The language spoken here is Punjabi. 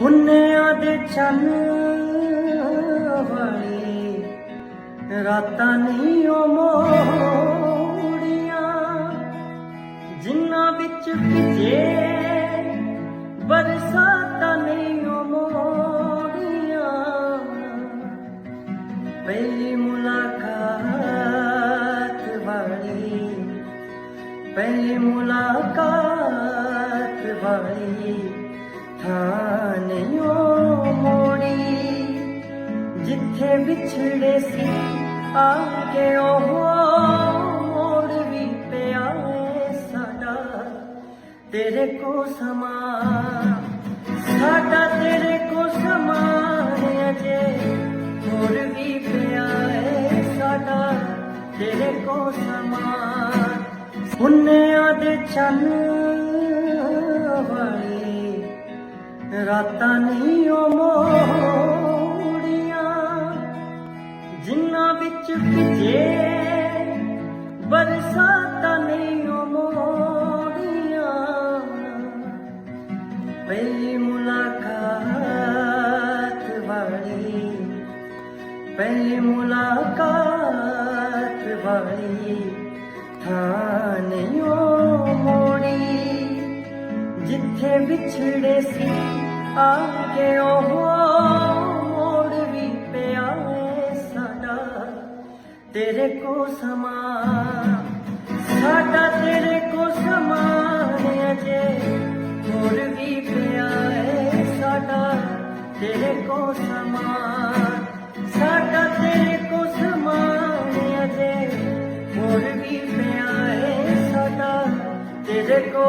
ਪੁੰਨਿਆਂ ਦੇ ਚੰਨ ਵਾਲੇ। ਰਾਤਾਂ ਨਹੀਂ ਉਹ ਮੋੜੀਆਂ। ਜਿੰਨਾ ਵਿੱਚ ਭਿਜੇ, ਬਰਸਾਤਾਂ ਨਹੀਂ ਉਹ ਮੋੜੀਆਂ। ਪਹਿਲੀ ਮੁਲਾਕਾਤ ਵਾਲੀ, ਪਹਿਲੀ ਮੁਲਾਕਾਤ ਵਾਲੀ। ਥਾਂ ਨਹੀਂ ਉਹ ਮੋੜੀ ਜਿੱਥੇ ਵਿਛੜੇ ਸੀ ਆ ਕੇ ਉਹ ਮੋੜ ਵੀ ਪਿਆ ਏ ਸਾਡਾ। ਤੇਰੇ ਕੋ ਸਮਾ, ਸਾਡਾ ਤੇਰੇ ਕੋ ਸਮਾਨ ਅਜੇ। ਹੋਰ ਵੀ ਪਿਆ ਏ ਸਾਡਾ, ਤੇਰੇ ਕੋ ਸਮਾਨ ਪੁੰਨਿਆਂ ਦੇ ਚੰਨ ਰਾਤਾਂ ਨਹੀਂ ਉਹ ਮੋੜੀਆਂ ਜਿੰਨਾ ਵਿੱਚ ਭਿਜੇ, ਬਰਸਾਤਾਂ ਨਹੀਂ ਉਹ ਮੋੜੀਆਂ। ਪਹਿਲੀ ਮੁਲਾਕਾਤ ਵਾਲੀ, ਪਹਿਲੀ ਮੁਲਾਕਾਤ ਵਾਲੀ। ਜਿੱਥੇ ਵਿਛੜੇ ਸੀ ਆ ਕੇ ਉਹ ਮੋੜ ਵੀ ਪਿਆ ਏ ਸਾਡਾ। ਤੇਰੇ ਕੋ ਸਮਾ, ਸਾਡਾ ਤੇਰੇ ਕੋ ਸਮਾਨ ਅਜੇ। ਹੋਰ ਵੀ ਪਿਆ ਏ ਸਾਡਾ, ਤੇਰੇ ਕੋ ਸਮਾਨ ਸਾਡਾ ਤੇਰੇ ਕੋ ਸਮਾਨ ਅਜੇ। ਹੋਰ ਵੀ ਪਿਆ ਏ ਸਾਡਾ, ਤੇਰੇ ਕੋ